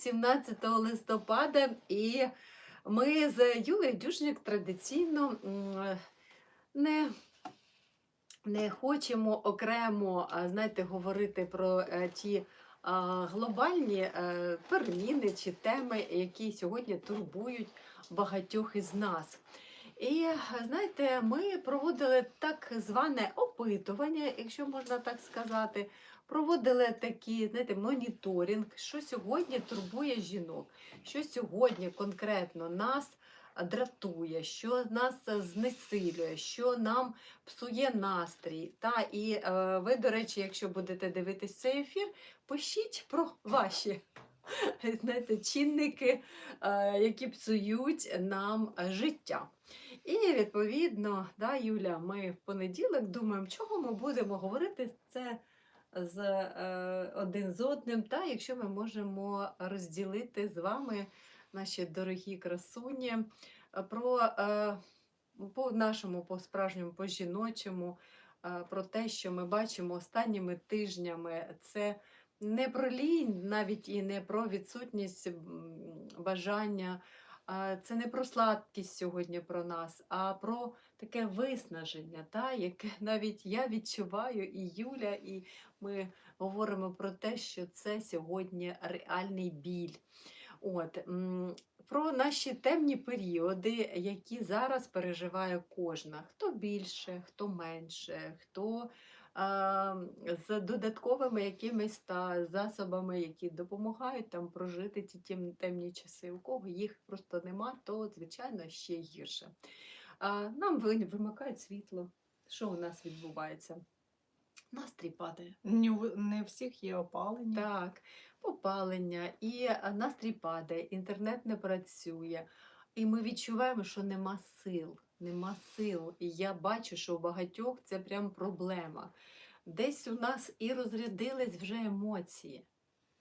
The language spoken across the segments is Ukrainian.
17 листопада, і ми з Юлією Дюшняк традиційно не, не хочемо окремо знаєте, говорити про е, ті глобальні е, переміни чи теми, які сьогодні турбують багатьох із нас. І знаєте, ми проводили так зване опитування, якщо можна так сказати. Проводили такий, знаєте, моніторинг, що сьогодні турбує жінок, що сьогодні конкретно нас дратує, що нас знесилює, що нам псує настрій. Та і е, ви, до речі, якщо будете дивитись цей ефір, пишіть про ваші знаєте, чинники, е, які псують нам життя. І відповідно, да, Юля, ми в понеділок думаємо, чого ми будемо говорити це з е, один з одним, та якщо ми можемо розділити з вами, наші дорогі красуні, е, про е, по нашому, по справжньому, по жіночому, про те, що ми бачимо останніми тижнями, це не про лінь, навіть і не про відсутність бажання. Це не про сладкість сьогодні про нас, а про таке виснаження, та, яке навіть я відчуваю, і Юля, і ми говоримо про те, що це сьогодні реальний біль. От, про наші темні періоди, які зараз переживає кожна. Хто більше, хто менше, хто з додатковими якимись та засобами, які допомагають там прожити ті тем- темні часи. У кого їх просто нема, то звичайно ще гірше. Нам вимикають світло. Що у нас відбувається? Настрій падає. Не, у- всіх є опалення. Так, попалення, і настрій падає, інтернет не працює. І ми відчуваємо, що нема сил. Нема сил. І я бачу, що у багатьох це прям проблема. Десь у нас і розрядились вже емоції.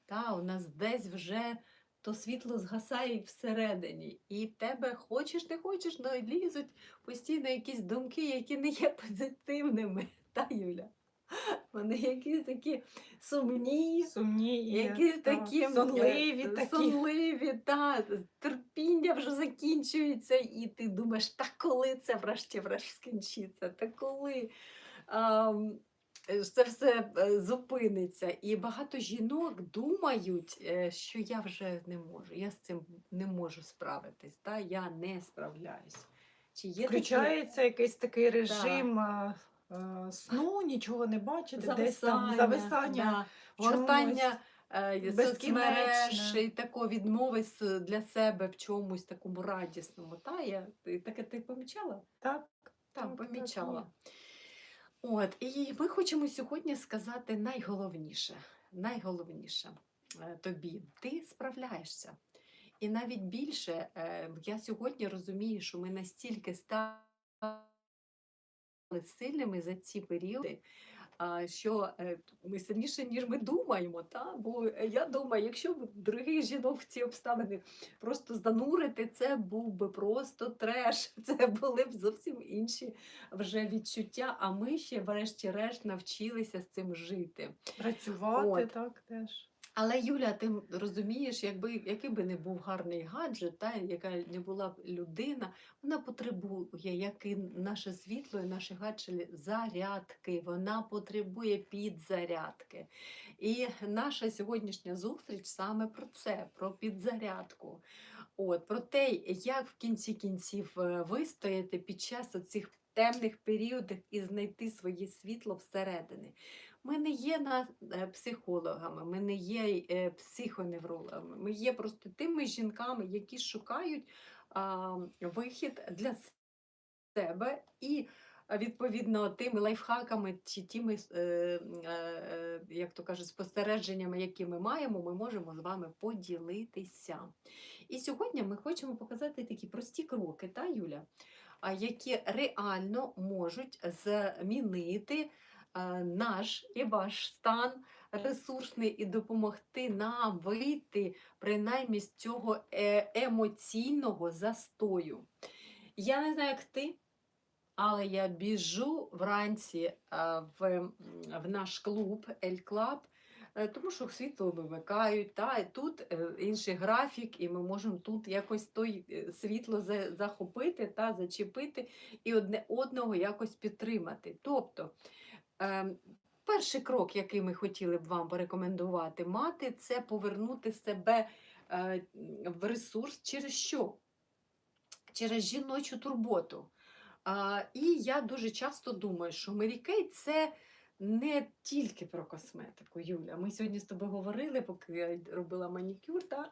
Та, у нас десь вже то світло згасає всередині. І тебе хочеш, не хочеш, але лізуть постійно якісь думки, які не є позитивними. Та, Юля? Вони якісь такі сумні, Сумні і які так, такі сонливі такі. сонливі, та, терпіння вже закінчується, і ти думаєш, та коли це врешті-врешт скінчиться, та коли ам, е, це все е, зупиниться. І багато жінок думають, е, що я вже не можу, я з цим не можу справитись, та, я не справляюсь. Чи є такі Включається якийсь такий режим а, а, сну, нічого не бачити, десь там зависання. да, гортання е, соцмереж і такої відмови для себе в чомусь такому радісному. Та, я, ти, таке ти помічала? Так, Так, Так, так, помічала. От, і ми хочемо сьогодні сказати найголовніше, найголовніше е, тобі. Ти справляєшся. І навіть більше, е, я сьогодні розумію, що ми настільки стали сильними за ці періоди, що е, ми сильніше, ніж ми думаємо. Та? Бо е, я думаю, якщо б других жінок в ці обставини просто занурити, це був би просто треш. Це були б зовсім інші вже відчуття. А ми ще, врешті-решт, навчилися з цим жити. працювати От. так теж. Але Юля, ти розумієш, якби який би не був гарний гаджет, та яка не була б людина, вона потребує, як і наше світло, і наші гаджети, зарядки. Вона потребує підзарядки. І наша сьогоднішня зустріч саме про це, про підзарядку. От, про те, як в кінці кінців е, вистояти під час оцих темних періодів і знайти своє світло всередині. Ми не є е, психологами, ми не є е, психоневрологами, ми є просто тими жінками, які шукають вихід для себе і. Відповідно, тими лайфхаками чи тими, е, як то кажуть, спостереженнями, які ми маємо, ми можемо з вами поділитися. І сьогодні ми хочемо показати такі прості кроки, та, Юля, які реально можуть змінити наш і ваш стан ресурсний і допомогти нам вийти принаймні з цього е- емоційного застою. Я не знаю, як ти, але я біжу вранці е, в, в наш клуб Ель Клаб Е, Тому що світло вимикають, та і тут е, інший графік, і ми можемо тут якось той е, світло захопити та зачепити і одне одного якось підтримати. Тобто, перший крок, який ми хотіли б вам порекомендувати мати, це повернути себе е, в ресурс через що? Через жіночу турботу. І я дуже часто думаю, що Kay – це не тільки про косметику, Юля. Ми сьогодні з тобою говорили, поки я робила манікюр, та?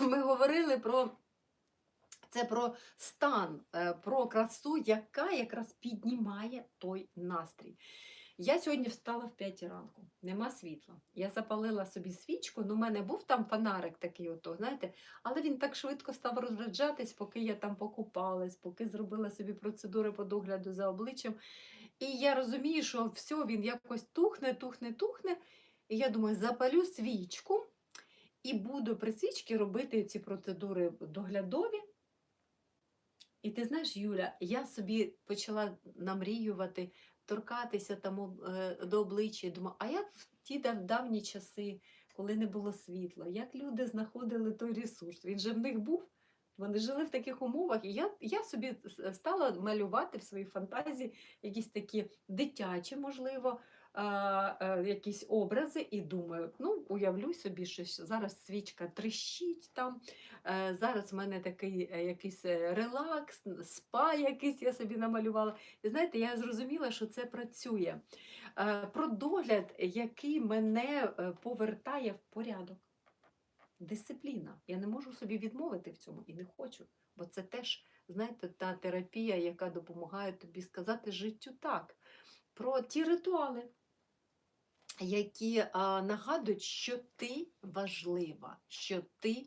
ми говорили про це про стан, е, про красу, яка якраз піднімає той настрій. Я сьогодні встала в 5 ранку, нема світла. Я запалила собі свічку, ну, у мене був там фонарик такий, ото, знаєте, але він так швидко став розряджатись, поки я там покупалась, поки зробила собі процедури по догляду за обличчям. І я розумію, що все, він якось тухне, тухне, тухне. І я думаю, запалю свічку і буду при свічці робити ці процедури доглядові. І ти знаєш, Юля, я собі почала намріювати, торкатися там е, до обличчя. Думаю, а як в ті давні часи, коли не було світла, як люди знаходили той ресурс? Він же в них був. Вони жили в таких умовах, і я, я собі стала малювати в своїй фантазії якісь такі дитячі, можливо, якісь образи, і думаю, ну, уявлю собі, що зараз свічка тріщить там, е, зараз в мене такий е, якийсь е, релакс, спа якийсь я собі намалювала. І знаєте, я зрозуміла, що це працює. Про догляд, який мене повертає в порядок. Дисципліна. Я не можу собі відмовити в цьому і не хочу. Бо це теж, знаєте, та терапія, яка допомагає тобі сказати життю так. Про ті ритуали, які нагадують, що ти важлива, що ти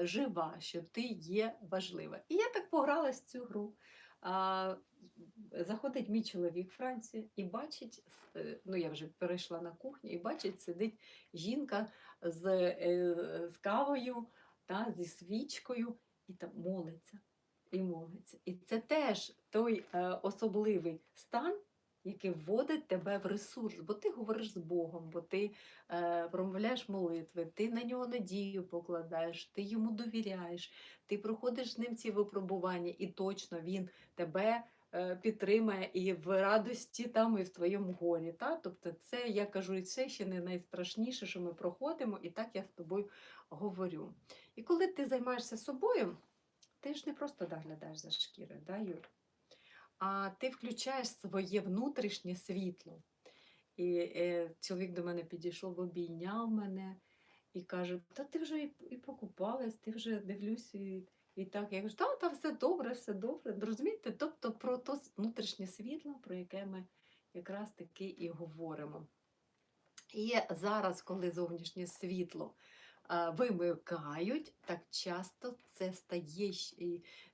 жива, що ти є важлива. І я так погралась в цю гру. Заходить мій чоловік Франції і бачить, е, ну я вже перейшла на кухню, і бачить, сидить жінка з, е, з кавою та зі свічкою і там молиться. І молиться. І це теж той е, особливий стан, який вводить тебе в ресурс, бо ти говориш з Богом, бо ти е, промовляєш молитви, ти на нього надію покладаєш, ти йому довіряєш, ти проходиш з ним ці випробування, і точно він тебе е, підтримає і в радості там, і в твоєму горі. Та? Тобто, це я кажу, це ще не найстрашніше, що ми проходимо, і так я з тобою говорю. І коли ти займаєшся собою, ти ж не просто доглядаєш за шкірою, да, Юль? А ти включаєш своє внутрішнє світло. І е, чоловік до мене підійшов, обійняв мене і каже: Та ти вже і, і покупалась, ти вже дивлюсь, і, і так. Я кажу, та, та все добре, все добре. Розумієте? Тобто про то внутрішнє світло, про яке ми якраз таки і говоримо. І зараз, коли зовнішнє світло вимикають, так часто це стає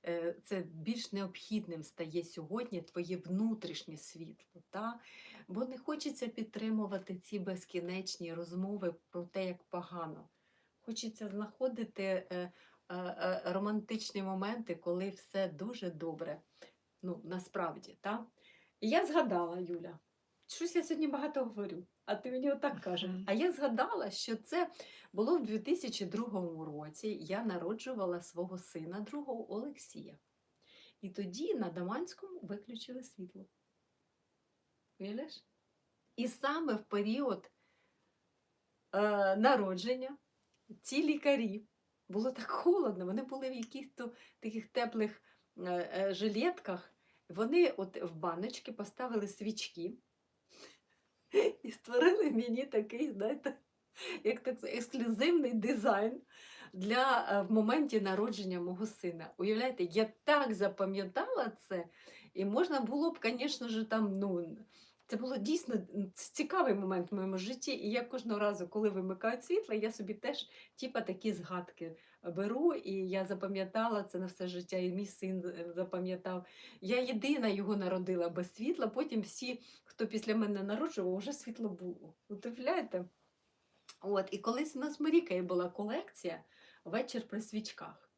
е, це більш необхідним стає сьогодні твоє внутрішнє світло. Та? Бо не хочеться підтримувати ці безкінечні розмови про те, як погано. Хочеться знаходити е, е, романтичні моменти, коли все дуже добре. Ну, насправді, та? І я згадала, Юля, щось я сьогодні багато говорю, а ти мені отак кажеш. А я згадала, що це було в 2002 році. Я народжувала свого сина, другого Олексія. І тоді на Даманському виключили світло. Уявляєш? І саме в період е, народження ці лікарі було так холодно, вони були в якихось таких теплих е, е, жилетках. Вони от в баночки поставили свічки і створили мені такий, знаєте, як так ексклюзивний дизайн для е, в моменті народження мого сина. Уявляєте, я так запам'ятала це, і можна було б, звісно ж, там, ну. Це було дійсно цікавий момент в моєму житті, і я кожного разу, коли вимикають світло, я собі теж типа такі згадки беру, і я запам'ятала це на все життя, і мій син е, запам'ятав. Я єдина його народила без світла, потім всі, хто після мене народжував, вже світло було. Уявляєте? От, і колись у нас в Марікаї була колекція вечір при свічках.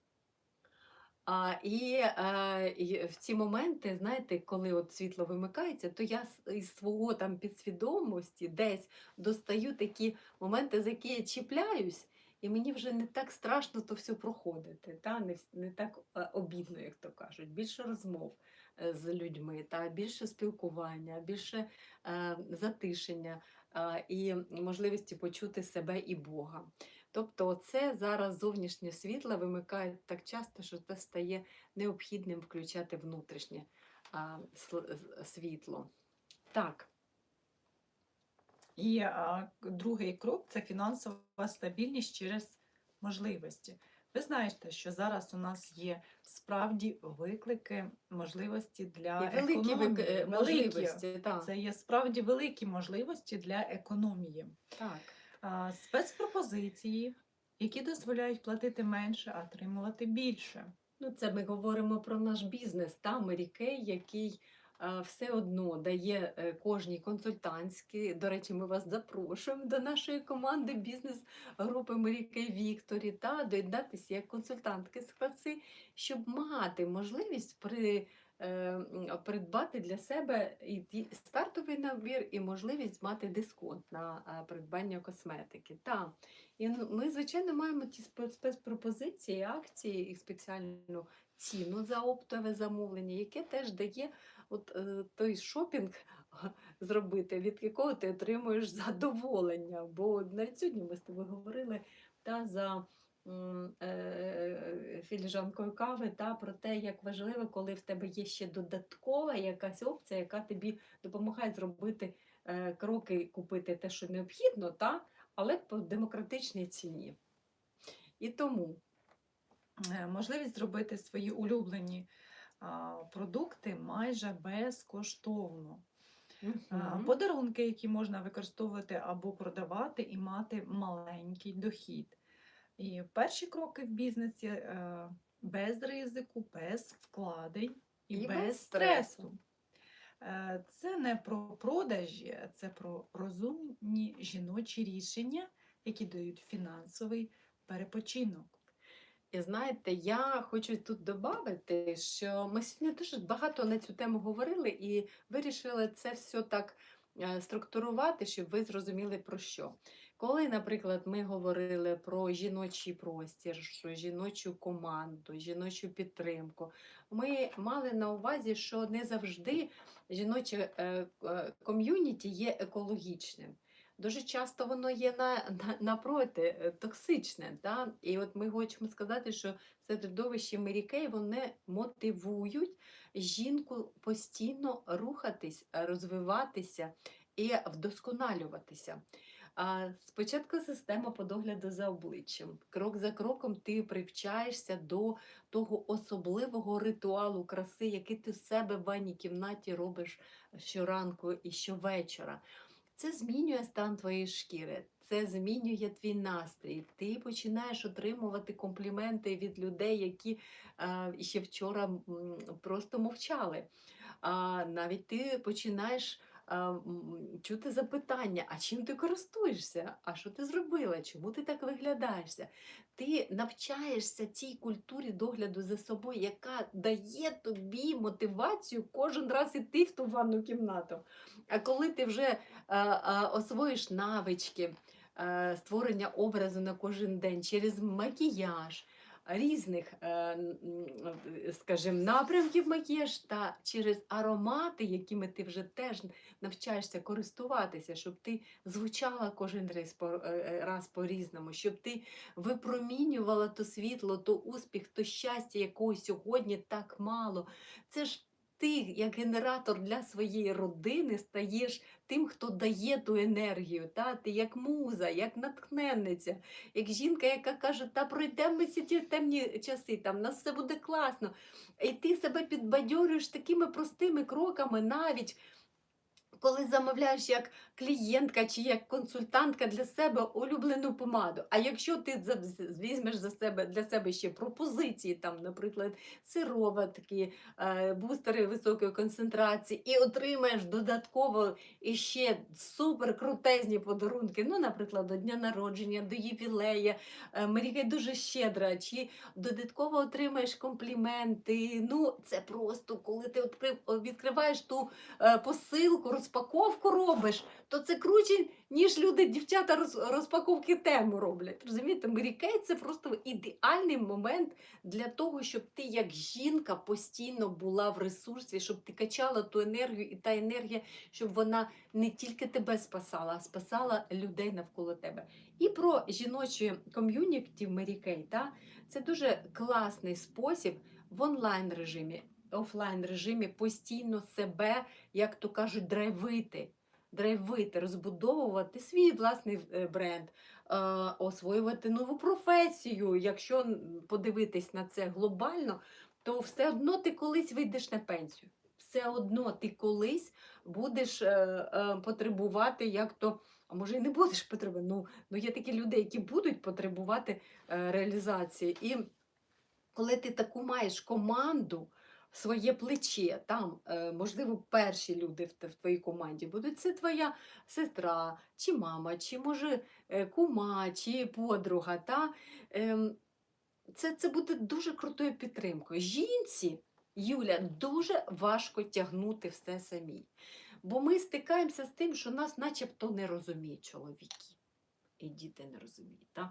А, і, е, і в ці моменти, знаєте, коли от світло вимикається, то я із свого там підсвідомості десь достаю такі моменти, за які я чіпляюсь, і мені вже не так страшно то все проходити. Та? Не, не так е, обідно, як то кажуть. Більше розмов е, з людьми, та? більше спілкування, більше е, затишення е, і можливості почути себе і Бога. Тобто, це зараз зовнішнє світло вимикає так часто, що це стає необхідним включати внутрішнє а, світло. Так, І а, другий крок це фінансова стабільність через можливості. Ви знаєте, що зараз у нас є справді виклики, можливості для і великі економії. е, Великі. можливості. Так, Це є справді великі можливості для економії. так. Спецпропозиції, які дозволяють платити менше, а отримувати більше. Ну, це ми говоримо про наш бізнес, та Мерікей, який все одно дає е, кожній консультантській. До речі, ми вас запрошуємо до нашої команди бізнес-групи Мерікей Вікторі та доєднатися як консультантки з краси, щоб мати можливість при. Е, Придбати для себе і стартовий набір, і можливість мати дисконт на придбання косметики. Та. І ну, ми, звичайно, маємо ті спе- спецпропозиції, акції і спеціальну ціну за оптове замовлення, яке теж дає от, е, той шопінг зробити, від якого ти отримуєш задоволення. Бо навіть сьогодні ми з тобою говорили та, за е, філіжанкою кави та, про те, як важливо, коли в тебе є ще додаткова якась опція, яка тобі допомагає зробити е, кроки, купити те, що необхідно, та, але по демократичній ціні. І тому Е, Можливість зробити свої улюблені продукти майже безкоштовно. Мгм. Подарунки, які можна використовувати або продавати і мати маленький дохід. І перші кроки в бізнесі е, без ризику, без вкладень і, І без, без стресу. Е, Це не про продажі, це про розумні жіночі рішення, які дають фінансовий перепочинок. І знаєте, я хочу тут додати, що ми сьогодні дуже багато на цю тему говорили і вирішили це все так е, структурувати, щоб ви зрозуміли про що. Коли, наприклад, ми говорили про жіночий простір, жіночу команду, жіночу підтримку, ми мали на увазі, що не завжди жіноче е, е, ком'юніті є екологічним. Дуже часто воно є на, на, напроти е, токсичне. Да? І от ми хочемо сказати, що середовище Мерікей вони мотивують жінку постійно рухатись, розвиватися і вдосконалюватися. А спочатку система по догляду за обличчям. Крок за кроком ти привчаєшся до того особливого ритуалу краси, який ти в себе в ванній кімнаті робиш щоранку і щовечора. Це змінює стан твоєї шкіри, це змінює твій настрій. Ти починаєш отримувати компліменти від людей, які е, ще вчора просто мовчали. А навіть ти починаєш чути запитання: а чим ти користуєшся? А що ти зробила? Чому ти так виглядаєшся? Ти навчаєшся цій культурі догляду за собою, яка дає тобі мотивацію кожен раз іти в ту ванну кімнату. А коли ти вже освоїш навички створення образу на кожен день через макіяж різних, е, скажімо, напрямків макіяж та через аромати, якими ти вже теж навчаєшся користуватися, щоб ти звучала кожен е, е, раз по-різному, щоб ти випромінювала то світло, то успіх, то щастя, якого сьогодні так мало. Це ж ти, як генератор для своєї родини, стаєш тим, хто дає ту енергію. Та? Ти як муза, як натхненниця, як жінка, яка каже, та пройдемо ми ці темні часи, там, нас все буде класно. І ти себе підбадьорюєш такими простими кроками навіть. Коли замовляєш як клієнтка чи як консультантка для себе улюблену помаду. А якщо ти візьмеш за себе для себе ще пропозиції, там, наприклад, сироватки, е, бустери високої концентрації, і отримаєш додатково іще супер крутезні подарунки, ну, наприклад, до дня народження, до ювілея, е, Маріка дуже щедра, чи додатково отримаєш компліменти. Ну, це просто коли ти відкриваєш ту е, посилку, розпаковку робиш, то це круче, ніж люди, дівчата роз, розпаковки тему роблять. Розумієте, Мері-Кей – це просто ідеальний момент для того, щоб ти як жінка постійно була в ресурсі, щоб ти качала ту енергію, і та енергія, щоб вона не тільки тебе спасала, а спасала людей навколо тебе. І про жіноче ком'юніті Мері-Кей, це дуже класний спосіб в онлайн режимі, офлайн режимі постійно себе, як то кажуть, драйвити. Драйвити, розбудовувати свій власний е, бренд, е, освоювати нову професію. Якщо подивитись на це глобально, то все одно ти колись вийдеш на пенсію. Все одно ти колись будеш е, потребувати, як то, а може і не будеш потребувати. Ну, ну є такі люди, які будуть потребувати реалізації. І коли ти таку маєш команду, своє плече, там, е, можливо, перші люди в, твоїй команді будуть це твоя сестра, чи мама, чи може е, кума, чи подруга. Та? Ем, це, це буде дуже крутою підтримкою. Жінці, Юля, дуже важко тягнути все самі. Бо ми стикаємося з тим, що нас начебто не розуміють чоловіки. І діти не розуміють. Так?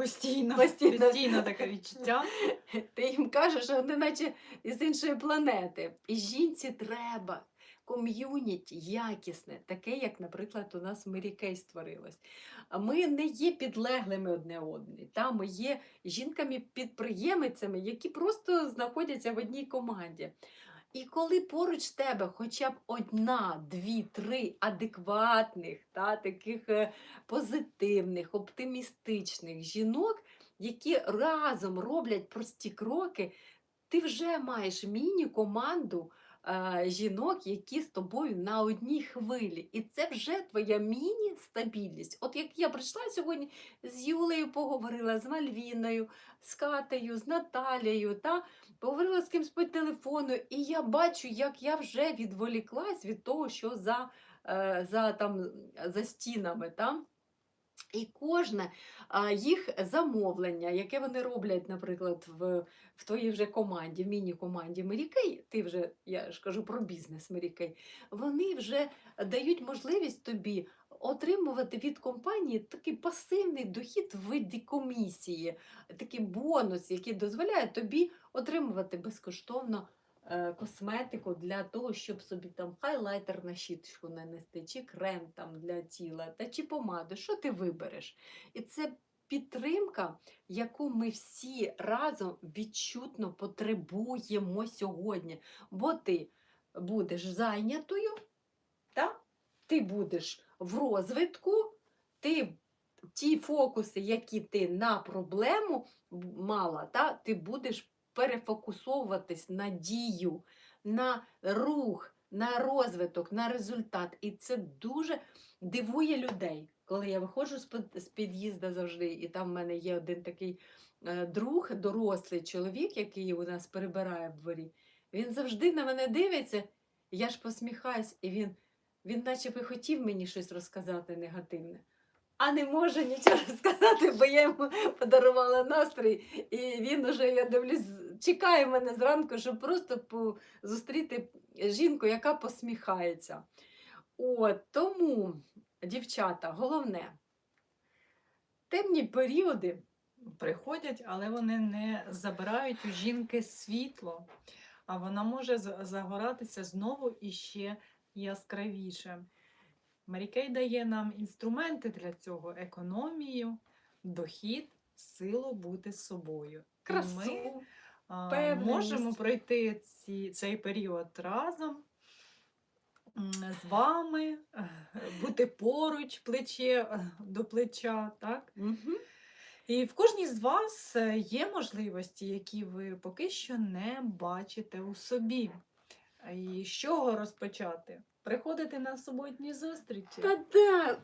Постійно, Постійно. постійно, таке відчуття. Ти їм кажеш, що вони наче із іншої планети. І жінці треба ком'юніті якісне, таке, як, наприклад, у нас в Мері створилось. А Ми не є підлеглими одне одній. Та? Ми є жінками-підприємицями, які просто знаходяться в одній команді. І коли поруч тебе хоча б одна, дві, три адекватних, та, таких е, позитивних, оптимістичних жінок, які разом роблять прості кроки, ти вже маєш міні-команду е, жінок, які з тобою на одній хвилі. І це вже твоя міні-стабільність. От як я прийшла сьогодні з Юлею, поговорила з Мальвіною, з Катею, з Наталією, та поговорила з кимсь по телефону, і я бачу, як я вже відволіклась від того, що за, е, за, там, за стінами. Та? І кожне їх замовлення, яке вони роблять, наприклад, в, в твоїй вже команді, в міні-команді Мерікей, ти вже, я ж кажу про бізнес Мерікей, вони вже дають можливість тобі отримувати від компанії такий пасивний дохід в виді комісії, такий бонус, який дозволяє тобі отримувати безкоштовно е, косметику для того, щоб собі там хайлайтер на щіточку нанести, чи крем там для тіла, та чи помаду, що ти вибереш. І це підтримка, яку ми всі разом відчутно потребуємо сьогодні. Бо ти будеш зайнятою, та? ти будеш в розвитку, ти ті фокуси, які ти на проблему мала, та? ти будеш перефокусовуватись на дію, на рух, на розвиток, на результат. І це дуже дивує людей. Коли я виходжу з під- з під'їзду завжди, і там в мене є один такий е, друг, дорослий чоловік, який у нас перебирає в дворі, він завжди на мене дивиться, я ж посміхаюсь, і він, він наче би хотів мені щось розказати негативне. А не може нічого розказати, бо я йому подарувала настрій, і він уже, я дивлюсь, чекає мене зранку, щоб просто зустріти жінку, яка посміхається. От, тому, дівчата, головне, темні періоди Приходять, але вони не забирають у жінки світло, а вона може загоратися знову і ще яскравіше. Марікей дає нам інструменти для цього: економію, дохід, силу бути собою. І красу. ми а, можемо пройти ці, цей період разом з вами, е, бути поруч, плече е, до плеча. Так? Мгм. І в кожній з вас е, є можливості, які ви поки що не бачите у собі. І з чого розпочати? Приходити на суботні зустрічі. Та да,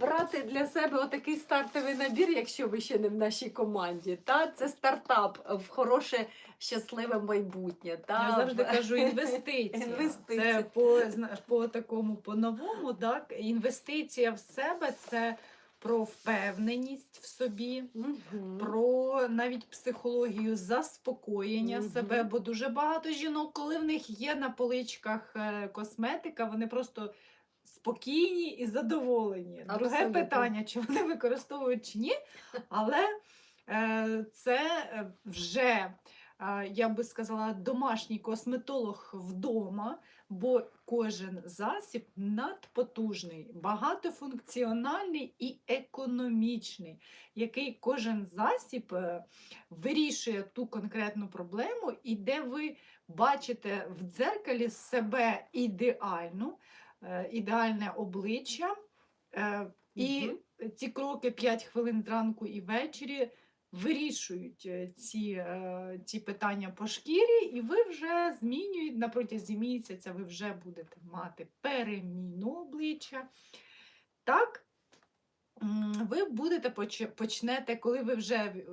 брати для себе отакий стартовий набір, якщо ви ще не в нашій команді. Та це стартап в хороше щасливе майбутнє. Та Я завжди кажу інвестиція. Інвестиція. Це по, по такому по-новому, так? Інвестиція в себе це про впевненість в собі, Мгм. про навіть психологію заспокоєння Мгм. себе, бо дуже багато жінок, коли в них є на поличках е, косметика, вони просто спокійні і задоволені. Друге Абсолютно. питання, чи вони використовують чи ні, але е, це е, вже. Я би сказала, домашній косметолог вдома, бо кожен засіб надпотужний, багатофункціональний і економічний, який кожен засіб е, вирішує ту конкретну проблему, і де ви бачите в дзеркалі себе ідеальну, е, ідеальне обличчя. е, І ці кроки 5 хвилин зранку і ввечері вирішують е, ці, е, ці питання по шкірі, і ви вже змінюєте на протязі місяця, ви вже будете мати переміну обличчя. Так, ви будете почнете, коли ви вже е,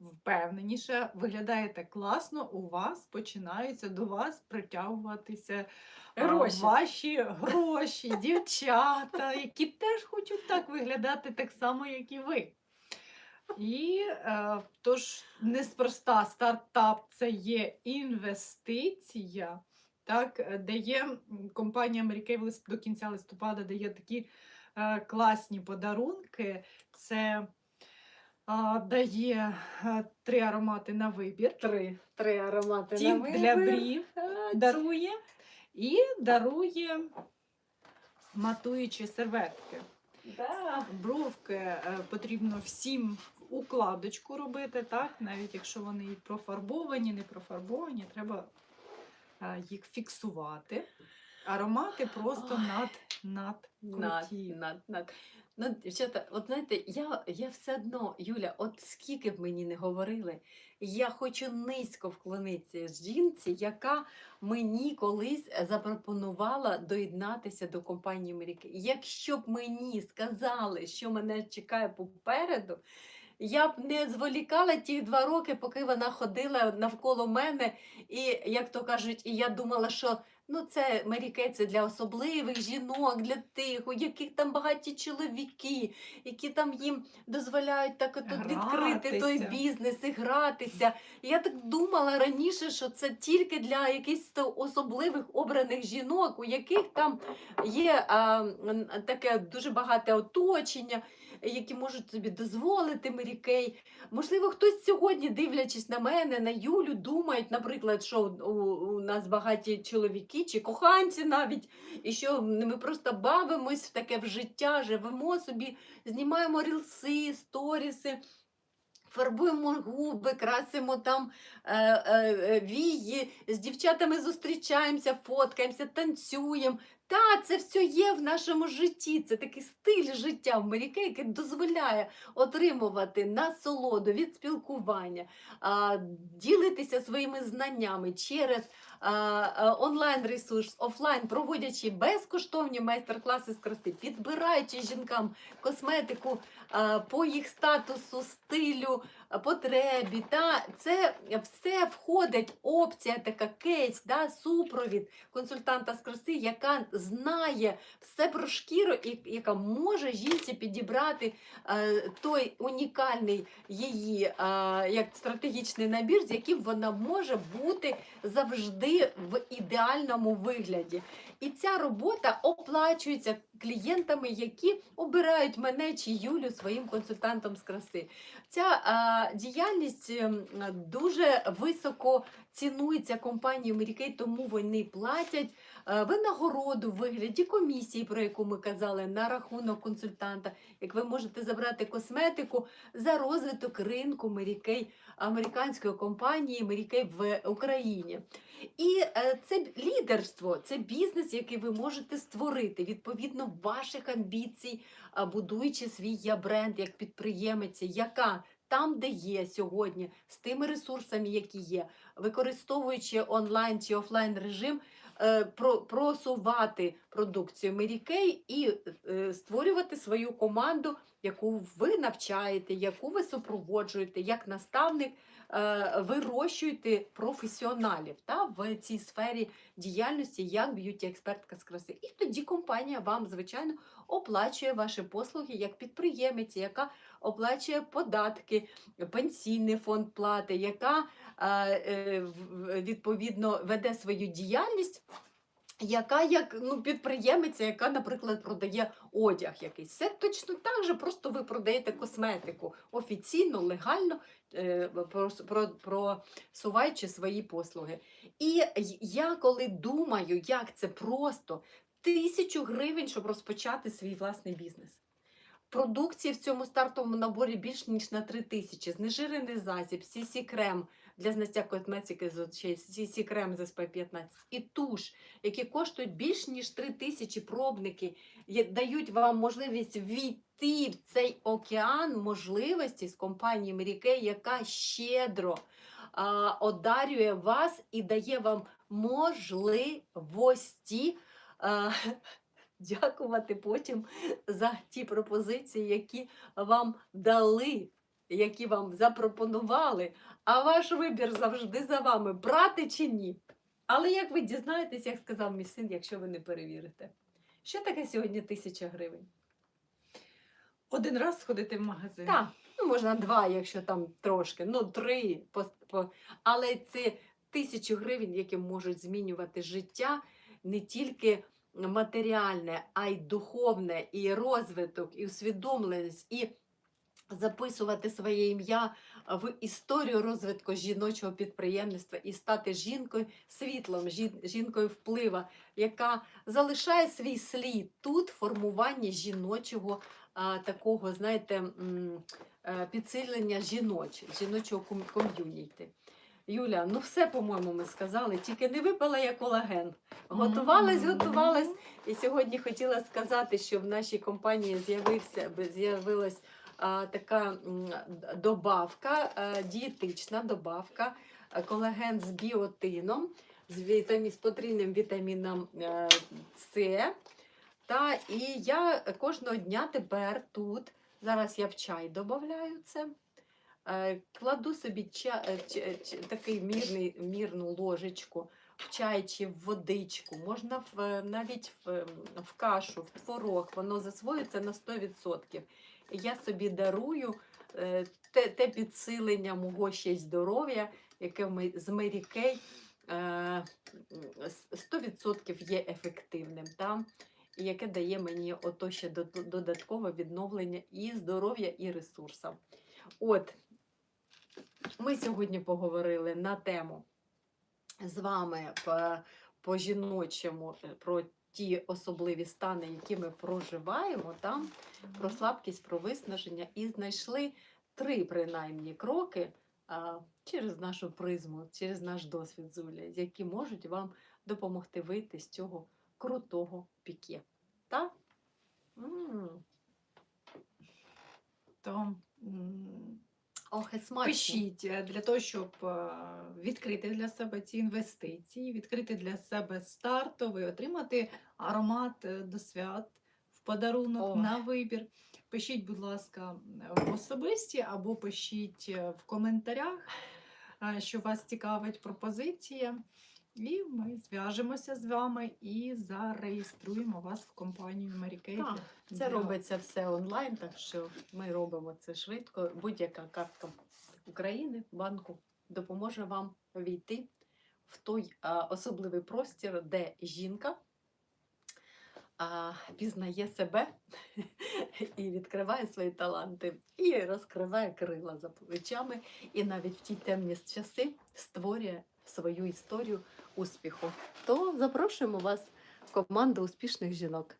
впевненіше, виглядаєте класно, у вас починаються до вас притягуватися Гроші. ваші гроші, дівчата, які теж хочуть так виглядати так само, як і ви. І е, тож неспроста стартап це є інвестиція, так, е, де є м, компанія лист- до кінця листопада дає такі е, класні подарунки. Це а, дає е, три аромати на вибір. Три. Три аромати на Тіп для брів дарує і дарує матуючі серветки. Да. Бровки е, потрібно всім укладочку робити, так? навіть якщо вони і профарбовані, не профарбовані, треба е, їх фіксувати. Аромати просто Ой. над, над Над, над, над. Ну, дівчата, от знаєте, я, я все одно, Юля, от скільки б мені не говорили, я хочу низько вклонитися жінці, яка мені колись запропонувала доєднатися до компанії Америки. Якщо б мені сказали, що мене чекає попереду, я б не зволікала ті два роки, поки вона ходила навколо мене, і, як то кажуть, і я думала, що Ну, це Марікей, це для особливих жінок, для тих, у яких там багаті чоловіки, які там їм дозволяють так от відкрити той бізнес і гратися. І я так думала раніше, що це тільки для якихось особливих обраних жінок, у яких там є а, таке дуже багате оточення, які можуть собі дозволити Мерікей. Можливо, хтось сьогодні, дивлячись на мене, на Юлю, думають, наприклад, що у, нас багаті чоловіки чи коханці навіть, і що ми просто бавимось в таке в життя, живемо собі, знімаємо рілси, сторіси. Фарбуємо губи, красимо там е, е, е, вії, з дівчатами зустрічаємося, фоткаємося, танцюємо. Та, це все є в нашому житті. Це такий стиль життя в Маріке, який дозволяє отримувати насолоду від спілкування, ділитися своїми знаннями через а, онлайн-ресурс, офлайн, проводячи безкоштовні майстер-класи з краси, підбираючи жінкам косметику по їх статусу, стилю, потребі. Та це все входить опція, така кейс, да, супровід консультанта з краси, яка знає все про шкіру і яка може жінці підібрати е, той унікальний її е, як стратегічний набір, з яким вона може бути завжди в ідеальному вигляді. І ця робота оплачується клієнтами, які обирають мене чи Юлю своїм консультантом з краси. Ця е, діяльність ем, дуже високо цінується компанією Мірікей, тому вони платять е, винагороду в вигляді комісії, про яку ми казали, на рахунок консультанта. Як ви можете забрати косметику за розвиток ринку Мірікей американської компанії Мірікей в Україні. І е, це лідерство, це бізнес, який ви можете створити відповідно ваших амбіцій, будуючи свій я бренд як підприємиця, яка там, де є сьогодні, з тими ресурсами, які є, використовуючи онлайн чи офлайн режим, е, про, просувати продукцію Kay і е, створювати свою команду, яку ви навчаєте, яку ви супроводжуєте, як наставник, е, вирощуєте професіоналів та, в цій сфері діяльності як б'юті-експертка з краси. І тоді компанія вам, звичайно, оплачує ваші послуги як підприємець, яка оплачує податки, пенсійний фонд плати, яка е, е, відповідно веде свою діяльність. Яка як ну, підприємиця, яка, наприклад, продає одяг якийсь. Це точно так же, просто ви продаєте косметику офіційно, легально, е, прос- про, просуваючи свої послуги. І я коли думаю, як це просто тисячу гривень, щоб розпочати свій власний бізнес. Продукції в цьому стартовому наборі більш ніж на 3 тисячі. Знежирений засіб, CC крем для зняття косметики з CC крем з SPF-15 і туш, які коштують більш ніж 3 тисячі пробники, дають вам можливість війти в цей океан можливостей з компанії Kay, яка щедро а, одарює вас і дає вам можливості а, дякувати потім за ті пропозиції, які вам дали, які вам запропонували. А ваш вибір завжди за вами, брати чи ні. Але як ви дізнаєтесь, як сказав мій син, якщо ви не перевірите? Що таке сьогодні тисяча гривень? Один раз сходити в магазин. Так, ну можна два, якщо там трошки, ну три. По, по... Але це тисячі гривень, які можуть змінювати життя не тільки матеріальне, а й духовне, і розвиток, і усвідомленість, і записувати своє ім'я в історію розвитку жіночого підприємництва і стати жінкою світлом, жінкою вплива, яка залишає свій слід тут в формуванні жіночого такого, знаєте, е, підсилення жіноч, жіночого ком- ком'юніті. Юля, ну все, по-моєму, ми сказали, тільки не випала я колаген. Готувалась, готувалась. І сьогодні хотіла сказати, що в нашій компанії з'явився з'явилась така добавка, а, дієтична добавка, колаген з біотином, з, вітамі, з потрійним вітаміном е, С. Та, і я кожного дня тепер тут, зараз я в чай додаю це. Е, Кладу собі ча, ч- ч- такий мірний, мірну ложечку в чай чи в водичку, можна в, навіть в, в кашу, в творог, воно засвоюється на 100%. Я собі дарую те, те підсилення мого ще здоров'я, яке з с- 100% є ефективним. Та? І яке дає мені ото ще додаткове відновлення і здоров'я, і ресурсів. От, ми сьогодні поговорили на тему з вами по, по жіночому е, про ті особливі стани, які ми проживаємо, там, про слабкість, про виснаження, і знайшли три принаймні кроки а, через нашу призму, через наш досвід Зуля, які можуть вам допомогти вийти з цього крутого піке. Так? М, То м, Ох, і смачно. пишіть е, для того, щоб е, відкрити для себе ці інвестиції, відкрити для себе стартовий, отримати аромат е, до свят в подарунок Ой. на вибір. Пишіть, будь ласка, в особисті або пишіть в коментарях, що вас цікавить пропозиція. І ми зв'яжемося з вами і зареєструємо вас в компанію Kay. Так, для- Це робиться все онлайн, так що ми робимо це швидко. Будь-яка картка України, банку допоможе вам війти в той а, особливий простір, де жінка а, пізнає себе і відкриває свої таланти, і розкриває крила за плечами, і навіть в ті темні часи створює свою історію успіху. То запрошуємо вас в команду успішних жінок.